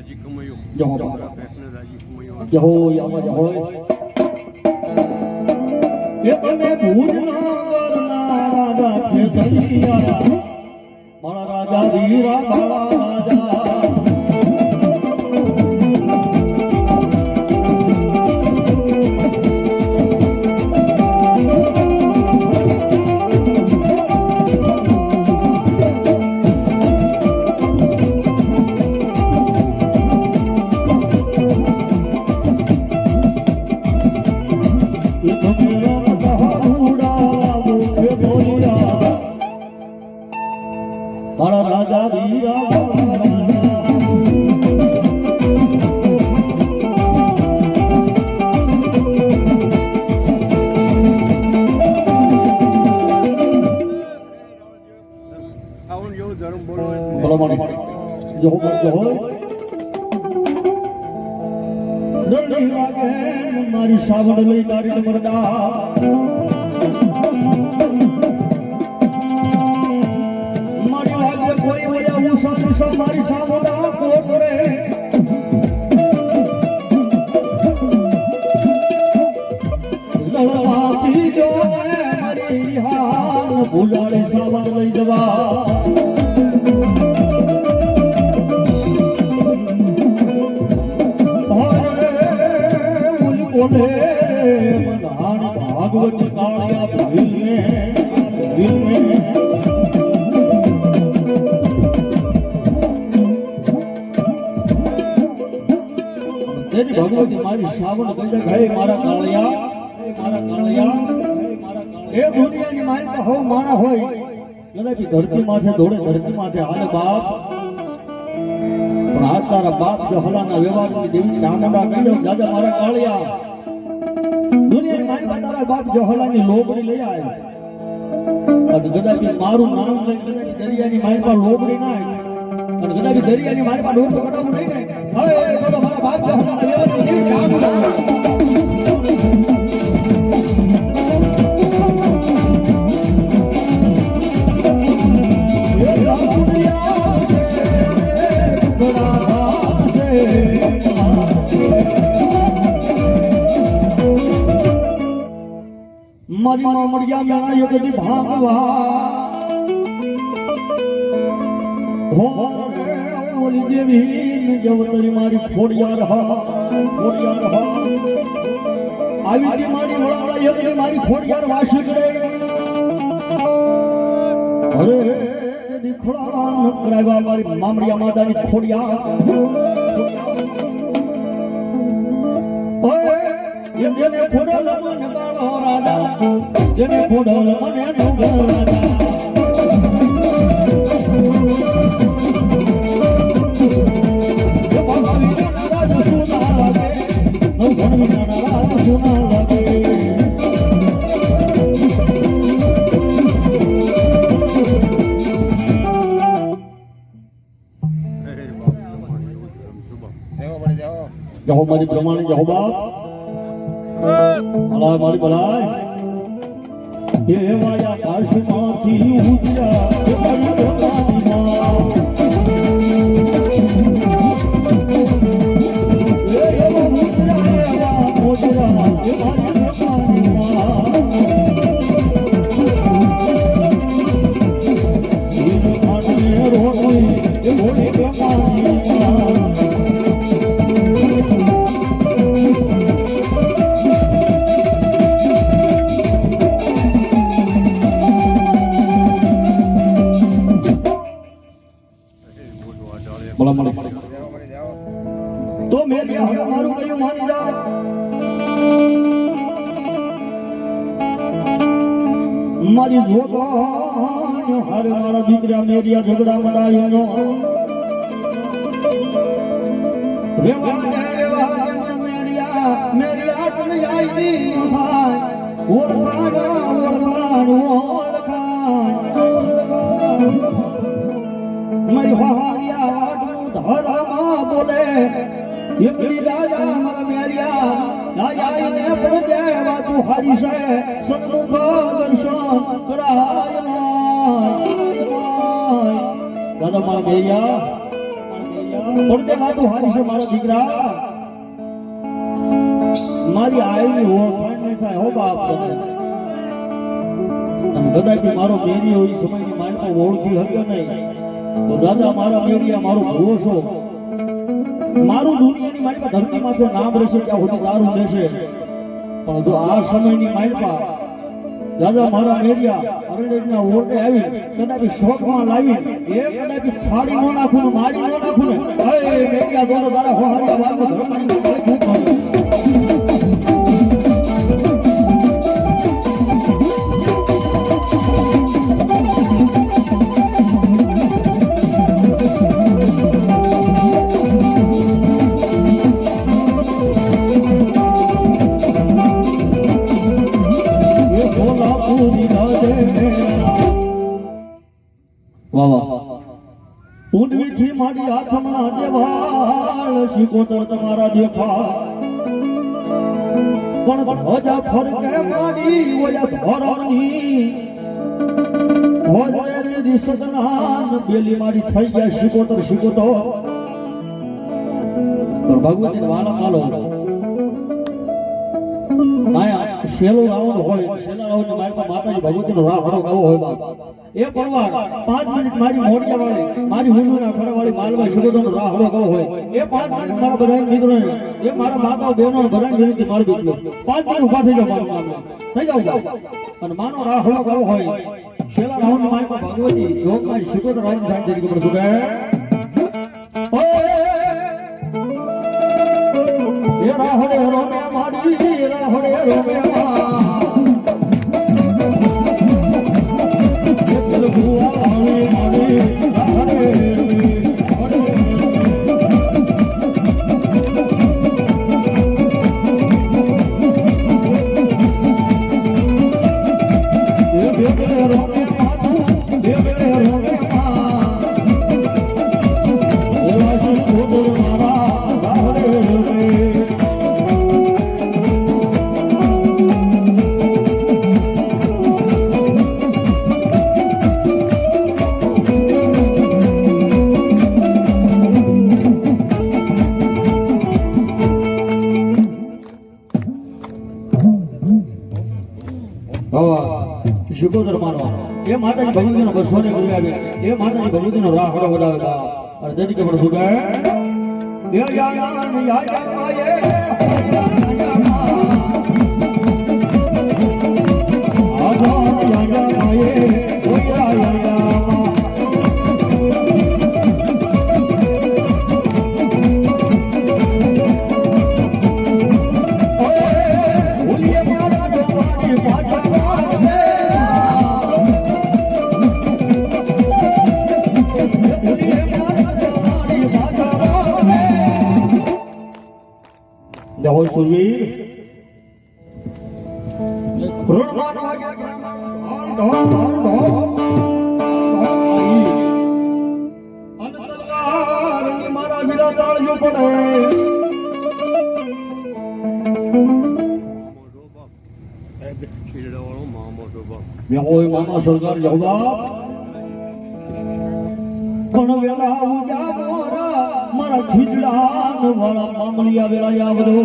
દાજી કમાયું. જહો આપણા પેટને દાજી કમાયું. જહો યામા જહો એ તમે ભૂજના વરના રાજા ધનિયા મારા રાજા વીરા રાજા. જહો જહો દરડી વાગે મારી સાવડ લઈ તારી મરડા મારી વાગે કોઈ વયા હું સાસુ મારી સાવડા લડવાથી ભાગવત મારી શ્રાવણ ગઈ મારા કાળિયા મારા કાળિયા. એ દુનિયાની મારી તો માણા હોય. કદાચ ધરતી માથે દોડે, ધરતી માથે હાલે બાપ. પણ આ તારા બાપ જો હલાના વ્યવહારની દેવી ચામડા કહી દઉં દાદા મારા કાળિયા તારા બાપ જહોલાની લોબડી લઈ આવ્યો. અને કદાચ મારું નામ લઈ કદાચ દરિયાની મારી પાસે લોબડી ના આવી. અને કદાચ દરિયાની મારી પાસે ડોટો કટાવું નહીં હવે બોલો મારા બાપ જો હલાના મામડિયા મેણા યોગથી ભાગવા હો ઓલી દેવી જવતરી મારી ફોડિયા રહા ફોડિયા રહા. આવી તી મારી વળાવડા યોગની મારી ફોડિયા વાસી કરે. અરે દીખડા નકરાવા મારી મામડિયા માદાની ખોડિયા. તમારું એવું ધર્મ શુભમ જહો મારી પ્રમાણે જહો બાપ. ભલા મારી ભલાય એ વાયા કાશમાંથી ઉજ્યા એ મારી જોગણ હારે મારા દીકરા મેરિયા ઝઘડા મડાયો. રેવા દે રેવા દે મેરિયા મેરિયા તને આઈ થાય ઓળખાણ ઓળખાણ ઓળખાણ મારી હારિયા બોલે એકલી રાજા મારા મેરિયા રાજાને પણ દેવા તું હારી છે. સન્મુખ દર્શન કરાય મારા મેરિયા, પણ દેવા તું હારી છે મારા દીકરા. મારી આયની ઓળખાણ નહીં થાય, હો બાપ. અને કદાચ મારો મેરી હોય સમયની તો ઓળખી હક્યો નહીં. તો દાદા મારા મેરિયા, મારો ભરોસો મારું દુનિયાની માલમાં ધરતીમાં જો નામ રહેશે ત્યાં સુધી સારું રહેશે. પણ જો આ સમયની માલમાં દાદા મારા મેરિયા અરણ્યના ઓટે આવી કદાચ શોખમાં લાવી, એ કદાચ ફાડી ન નાખું મારી ન નાખું ને. હે મેરિયા દોનો તારા હોહારિયા વાત ધર્મની વાહ વાહ. ઊંડવીથી મારી હાથમાં દેવાળ શીખોતર તમારા દેખા પણ ધ્વજા ફરકે મારી ઓયા ધોરણની ભોજને દીદી સદનાન બેલી મારી થઈ ગયા શીખોતર શીખોતર. પણ ભગવતી વાલા માલો. માયા શેલો રાવણ હોય, શેલા રાવણ મારી માતાજી ગાવો હોય એ પરવાર, પાંચ મિનિટ મારી મોડિયા વાળી મારી હુંડુના ખડા વાળી માલવા સુગોદોનો રાહડો ગયો હોય. એ પાંચ મિનિટ મારા બધા મિત્રો એ મારા માતા બહેનો બધા વિનંતી મારી દીધો પાંચ મિનિટ ઊભા થઈ જાઓ મારું નામ થઈ જાઓ અને માનો રાહડો ગયો હોય. છેલ્લા રાઉન્ડ મારી ભગવતી યોગમાં સુગોદ રાઉન્ડ થાય તરીકે પણ શું રાહડે રોમે મારી રાહડે રોમે મા શિકોતર માનો એ માતાજી ભગવતીનો બસો ને કરી આવે એ માતાજી ભગવતીનો રાહ હળો વધાવે બા. અને તેથી કે પણ શું કહે મારા વીરા તાળજો પડે ખીરડાવાળો મામો સરકાર જવાબ પણ વેલા ઉજા મોરા મારા ખીજડા વાળા મામલિયા વેલા યાવદો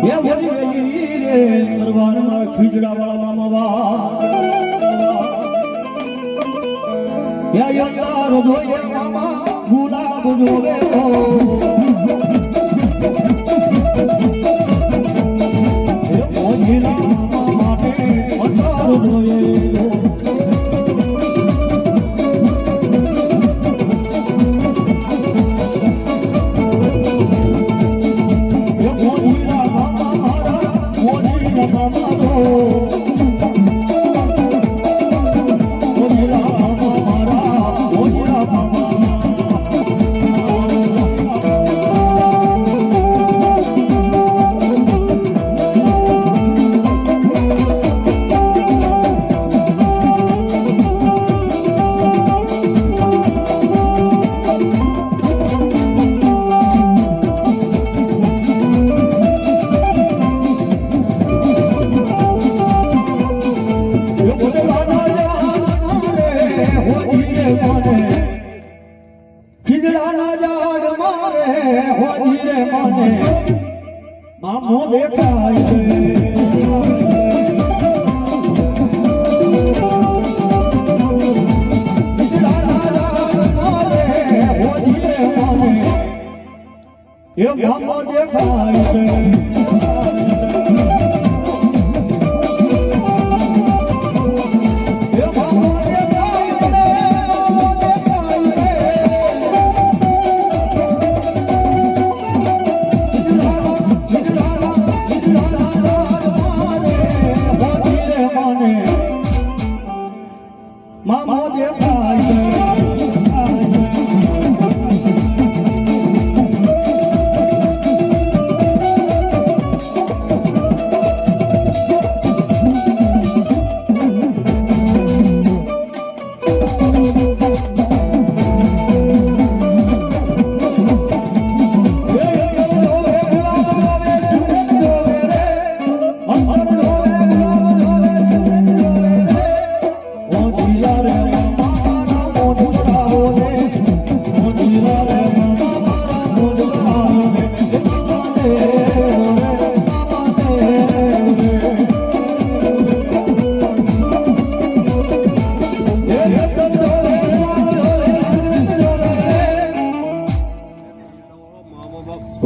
એ બોલી વેલી રે દરબાર મારા ખીજડા વાળા મામા યા યાર જોઈએ મામા ગુલાબ જોવે એ મામો દેખાય છે. મામો દેખાય